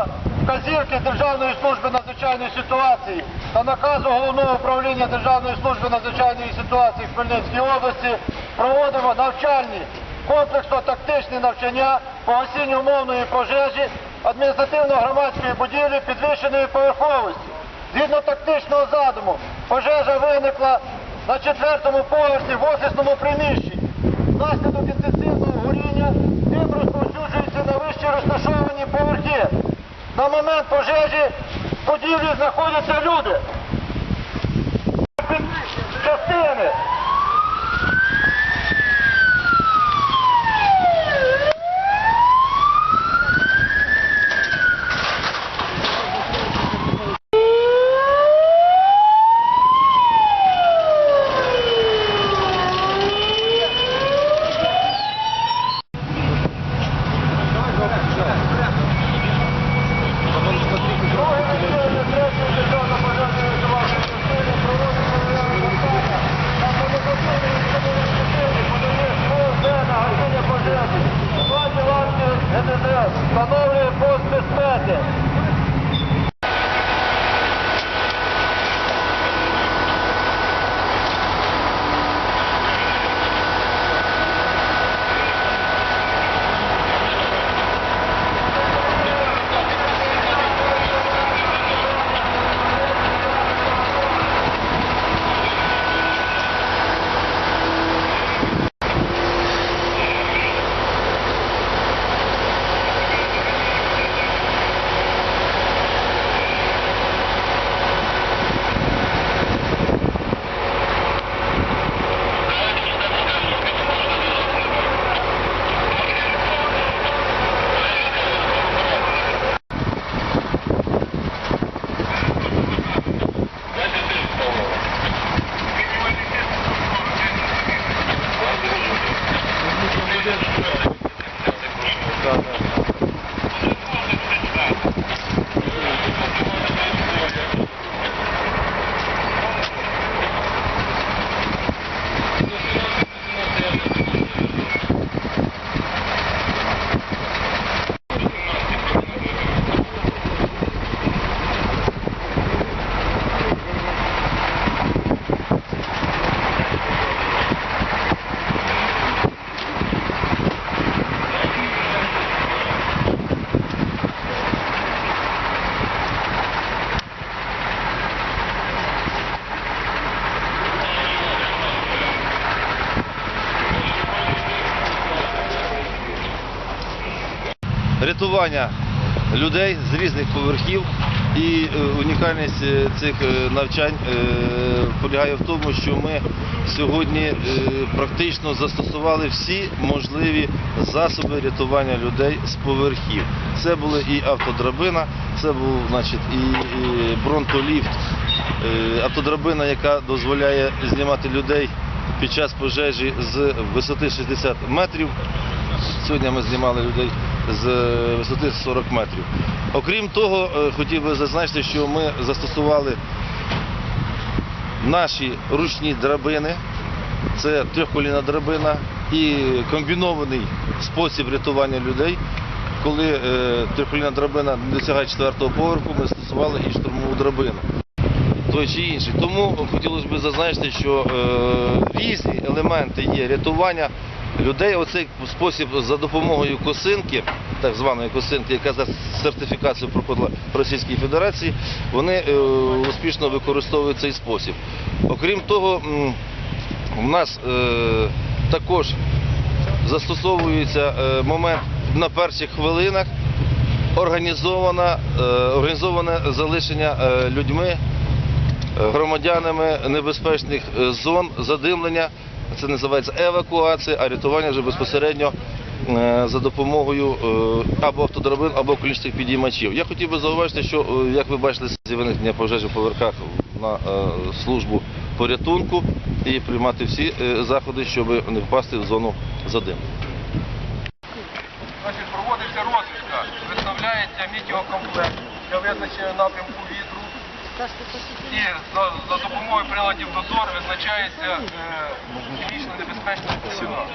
Відповідно вказівки Державної служби надзвичайної ситуації та наказу Головного управління Державної служби надзвичайної ситуації в Хмельницькій області проводимо навчальні комплексно-тактичні навчання по гасінню умовної пожежі адміністративно-громадської будівлі підвищеної поверховості. Згідно тактичного задуму, пожежа виникла на четвертому поверсі в офісному приміщенні. Внаслідок інтенсивного горіння дим розповсюджується на вищі розташовані поверхи. На момент пожежі в будівлі знаходяться люди. Частини. Tá bom? Рятування людей з різних поверхів. І е, унікальність е, цих е, навчань полягає в тому, що ми сьогодні практично застосували всі можливі засоби рятування людей з поверхів. Це були і автодрабина, це був значить, і, бронтоліфт, автодрабина, яка дозволяє знімати людей під час пожежі з висоти 60 метрів. Сьогодні ми знімали людей з висоти 40 метрів. Окрім того, е, хотів би зазначити, що ми застосували наші ручні драбини, це трьохколінна драбина і комбінований спосіб рятування людей. Коли е, трьохколінна драбина досягає четвертого поверху, ми застосували і штурмову драбину той чи інший. Тому хотілося б зазначити, що е, різні елементи є рятування людей. Оцей спосіб за допомогою косинки, так званої косинки, яка за сертифікацію проходила в Російській Федерації, вони е, успішно використовують цей спосіб. Окрім того, у нас е, також застосовується е, момент на перших хвилинах організоване залишення людьми, громадянами небезпечних зон задимлення. Це називається евакуація, а рятування вже безпосередньо е, за допомогою е, або автодрабин, або колічних підіймачів. Я хотів би зауважити, що, е, як ви бачили, з пожежі в поверхах на службу порятунку і приймати всі заходи, щоб не впасти в зону задиму. Проводиться розвідка, виставляється метеокомплект для визначення напрямку. І за, за допомогою приладів дозор визначається е, хімічно небезпечна речовина.